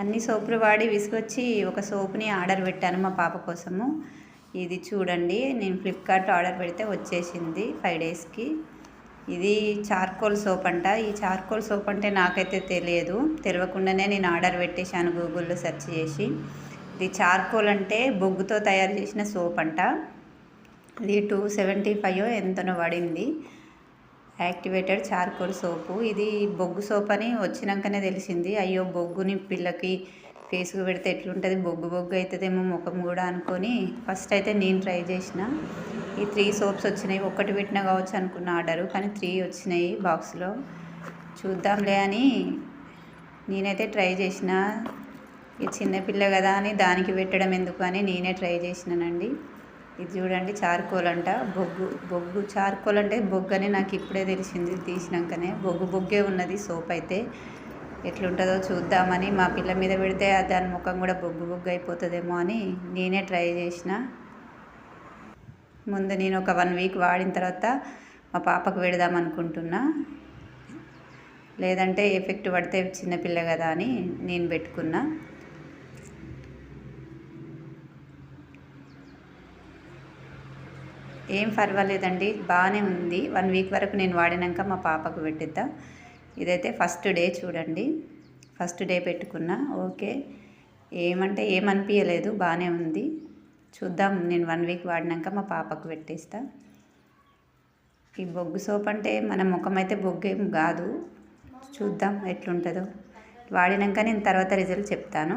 అన్ని సోపులు వాడి విసుగొచ్చి ఒక సోప్ని ఆర్డర్ పెట్టాను మా పాప కోసము. ఇది చూడండి నేను ఫ్లిప్కార్ట్ ఆర్డర్ పెడితే వచ్చేసింది ఫైవ్ డేస్కి. ఇది చార్కోల్ సోప్ అంట. ఈ చార్కోల్ సోప్ అంటే నాకైతే తెలియదు. తెలియకుండానే నేను ఆర్డర్ పెట్టేశాను గూగుల్లో సెర్చ్ చేసి. ఇది చార్కోల్ అంటే బొగ్గుతో తయారు చేసిన సోప్ అంట. ఇది టూ సెవెంటీ ఫైవ్ ఎంతనో పడింది. Activated charcoal soap. ఇది బొగ్గు సోప్ అని వచ్చినాకనే తెలిసింది. అయ్యో బొగ్గుని పిల్లకి ఫేస్కి పెడితే ఎట్లుంటుంది? బొగ్గు బొగ్గు అవుతుందేమో ముఖం కూడా అనుకొని ఫస్ట్ అయితే నేను ట్రై చేసిన. ఈ త్రీ సోప్స్ వచ్చినాయి. ఒక్కటి పెట్టినా కావచ్చు అనుకున్న ఆర్డరు కానీ త్రీ వచ్చినాయి బాక్స్లో. చూద్దాంలే అని నేనైతే ట్రై చేసిన. ఈ చిన్నపిల్ల కదా అని దానికి పెట్టడం ఎందుకు అని నేనే ట్రై చేసినానండి. ఇది చూడండి చార్కోల్ అంట బొగ్గు బొగ్గు చార్కోల్ అంటే బొగ్గు అని నాకు ఇప్పుడే తెలిసింది తీసినాకనే. బొగ్గు బొగ్గే ఉన్నది సోప్ అయితే. ఎట్లుంటుందో చూద్దామని మా పిల్ల మీద పెడితే దాని ముఖం కూడా బొగ్గు బొగ్గు అయిపోతుందేమో అని నేనే ట్రై చేసిన. ముందు నేను ఒక వన్ వీక్ వాడిన తర్వాత మా పాపకు పెడదాం అనుకుంటున్నా. లేదంటే ఎఫెక్ట్ పడితే చిన్నపిల్ల కదా అని నేను పెట్టుకున్నా. ఏం పర్వాలేదండి బాగానే ఉంది. వన్ వీక్ వరకు నేను వాడినాక మా పాపకు పెట్టిద్దా. ఇదైతే ఫస్ట్ డే చూడండి. ఫస్ట్ డే పెట్టుకున్నా. ఓకే. ఏమంటే ఏమనిపించలేదు బాగానే ఉంది. చూద్దాం నేను వన్ వీక్ వాడినాక మా పాపకు పెట్టేస్తా. ఈ బొగ్గు సోప్ అంటే మన ముఖం అయితే బొగ్గు ఏం కాదు. చూద్దాం ఎట్లుంటుందో. వాడినాక నేను తర్వాత రిజల్ట్ చెప్తాను.